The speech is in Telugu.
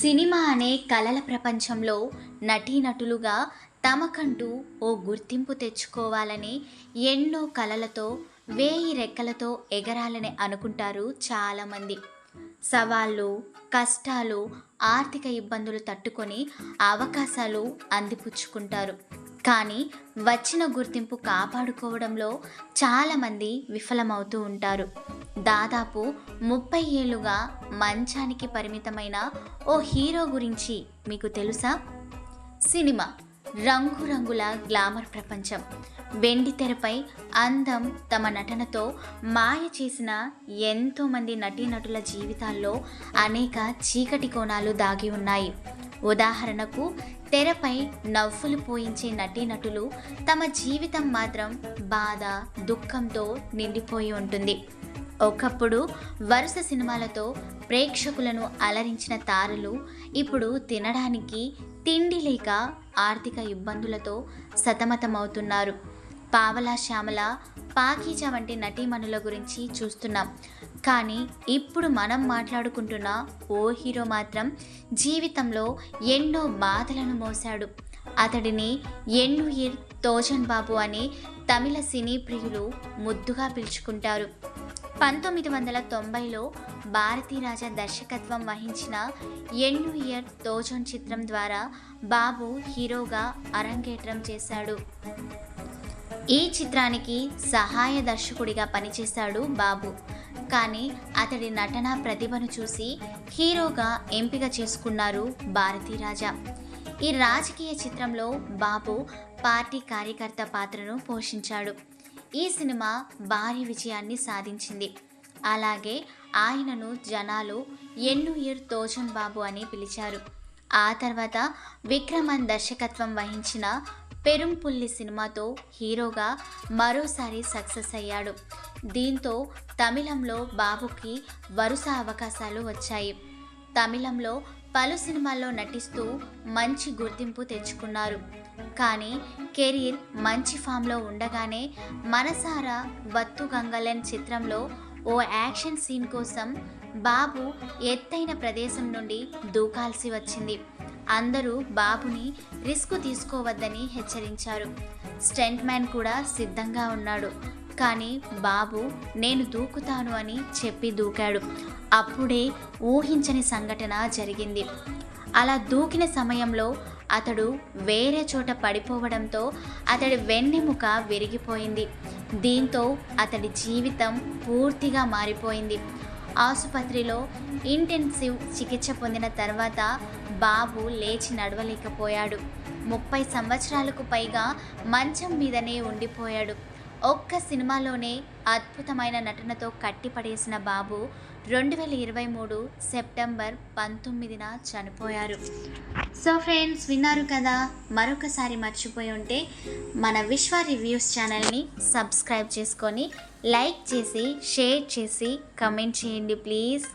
సినిమా అనే కలల ప్రపంచంలో నటీనటులుగా తమకంటూ ఓ గుర్తింపు తెచ్చుకోవాలని ఎన్నో కలలతో వేయి రెక్కలతో ఎగరాలని అనుకుంటారు చాలామంది. సవాళ్ళు కష్టాలు ఆర్థిక ఇబ్బందులు తట్టుకొని అవకాశాలు అందిపుచ్చుకుంటారు. కానీ వచ్చిన గుర్తింపు కాపాడుకోవడంలో చాలామంది విఫలమవుతూ ఉంటారు. దాదాపు ముప్పై ఏళ్ళుగా మంచానికి పరిమితమైన ఓ హీరో గురించి మీకు తెలుసా? సినిమా. రంగురంగుల గ్లామర్ ప్రపంచం. వెండి తెరపై అందం తమ నటనతో మాయ చేసిన ఎంతోమంది నటీనటుల జీవితాల్లో అనేక చీకటి కోణాలు దాగి ఉన్నాయి. ఉదాహరణకు తెరపై నవ్వులు పోయించే నటీనటులు తమ జీవితం మాత్రం బాధ దుఃఖంతో నిండిపోయి ఉంటుంది. ఒకప్పుడు వరుస సినిమాలతో ప్రేక్షకులను అలరించిన తారలు ఇప్పుడు తినడానికి తిండి లేక ఆర్థిక ఇబ్బందులతో సతమతమవుతున్నారు. పావలా శ్యామల పాకీజా వంటి నటీమణుల గురించి చూస్తున్నాం. కానీ ఇప్పుడు మనం మాట్లాడుకుంటున్న ఓ హీరో మాత్రం జీవితంలో ఎన్నో బాధలను మోశాడు. అతడిని ఎన్నుయిర్ తోజన్ బాబు అని తమిళ సినీ ప్రియులు ముద్దుగా పిలుచుకుంటారు. పంతొమ్మిది వందల తొంభైలో భారతీరాజా దర్శకత్వం వహించిన ఎన్ను ఇయర్ తోజన్ చిత్రం ద్వారా బాబు హీరోగా అరంగేట్రం చేశాడు. ఈ చిత్రానికి సహాయ దర్శకుడిగా పనిచేశాడు బాబు. కానీ అతడి నటన ప్రతిభను చూసి హీరోగా ఎంపిక చేసుకున్నారు భారతీరాజా ఈ రాజకీయ చిత్రంలో బాబు పార్టీ కార్యకర్త పాత్రను పోషించాడు. ఈ సినిమా భారీ విజయాన్ని సాధించింది. అలాగే ఆయనను జనాలు ఎన్ను ఇయర్ తోజన్ బాబు అని పిలిచారు. ఆ తర్వాత విక్రమన్ దర్శకత్వం వహించిన పెరుంపుల్లి సినిమాతో హీరోగా మరోసారి సక్సెస్ అయ్యాడు. దీంతో తమిళంలో బాబుకి వరుస అవకాశాలు వచ్చాయి. తమిళంలో పలు సినిమాల్లో నటిస్తూ మంచి గుర్తింపు తెచ్చుకున్నారు. కానీ కెరీర్ మంచి ఫామ్లో ఉండగానే మనసారా వత్తు గంగలన్ చిత్రంలో ఓ యాక్షన్ సీన్ కోసం బాబు ఎత్తైన ప్రదేశం నుండి దూకాల్సి వచ్చింది. అందరూ బాబుని రిస్క్ తీసుకోవద్దని హెచ్చరించారు. స్టెంట్ మ్యాన్ కూడా సిద్ధంగా ఉన్నాడు. కానీ బాబు నేను దూకుతాను అని చెప్పి దూకాడు. అప్పుడే ఊహించని సంఘటన జరిగింది. అలా దూకిన సమయంలో అతడు వేరే చోట పడిపోవడంతో అతడి వెన్నెముక విరిగిపోయింది. దీంతో అతడి జీవితం పూర్తిగా మారిపోయింది. ఆసుపత్రిలో ఇంటెన్సివ్ చికిత్స పొందిన తర్వాత బాబు లేచి నడవలేకపోయాడు. ముప్పై సంవత్సరాలకు పైగా మంచం మీదనే ఉండిపోయాడు. ఒక్క సినిమాలోనే అద్భుతమైన నటనతో కట్టిపడేసిన బాబు రెండు వేల ఇరవై మూడు సెప్టెంబర్ పంతొమ్మిదిన చనిపోయారు. సో ఫ్రెండ్స్ విన్నారు కదా మరొకసారి మర్చిపోయి ఉంటే మన విశ్వ రివ్యూస్ ఛానల్ని సబ్స్క్రైబ్ చేసుకొని లైక్ చేసి షేర్ చేసి కమెంట్ చేయండి ప్లీజ్.